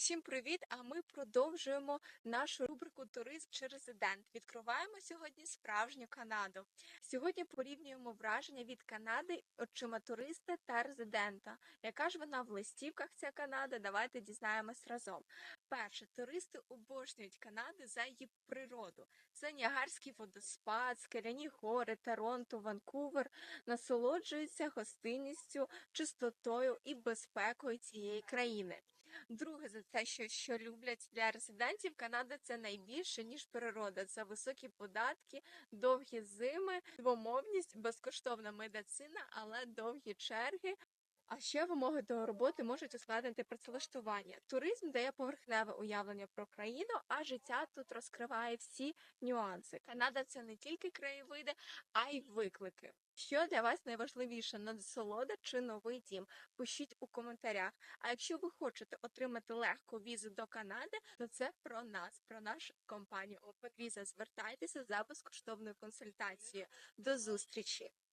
Усім привіт! А ми продовжуємо нашу рубрику Туризм чи резидент. Відкриваємо сьогодні справжню Канаду. Сьогодні порівнюємо враження від Канади очима туриста та резидента. Яка ж вона в листівках ця Канада? Давайте дізнаємось разом. Перше, туристи обожнюють Канаду за її природу. Це Ніагарський водоспад, скеляні гори, Торонто, Ванкувер насолоджуються гостинністю, чистотою і безпекою цієї країни. Друге, за те, що, що люблять для резидентів, Канада це найбільше, ніж природа. Це високі податки, довгі зими, двомовність, безкоштовна медицина, але довгі черги. А ще вимоги до роботи можуть ускладнити працевлаштування. Туризм дає поверхневе уявлення про країну, а життя тут розкриває всі нюанси. Канада це не тільки краєвиди, а й виклики. Що для вас найважливіше насолода чи новий дім? Пишіть у коментарях. А якщо ви хочете отримати легку візу до Канади, то це про нас, про нашу компанію Опеквіза. Звертайтеся за безкоштовною консультацією. До зустрічі!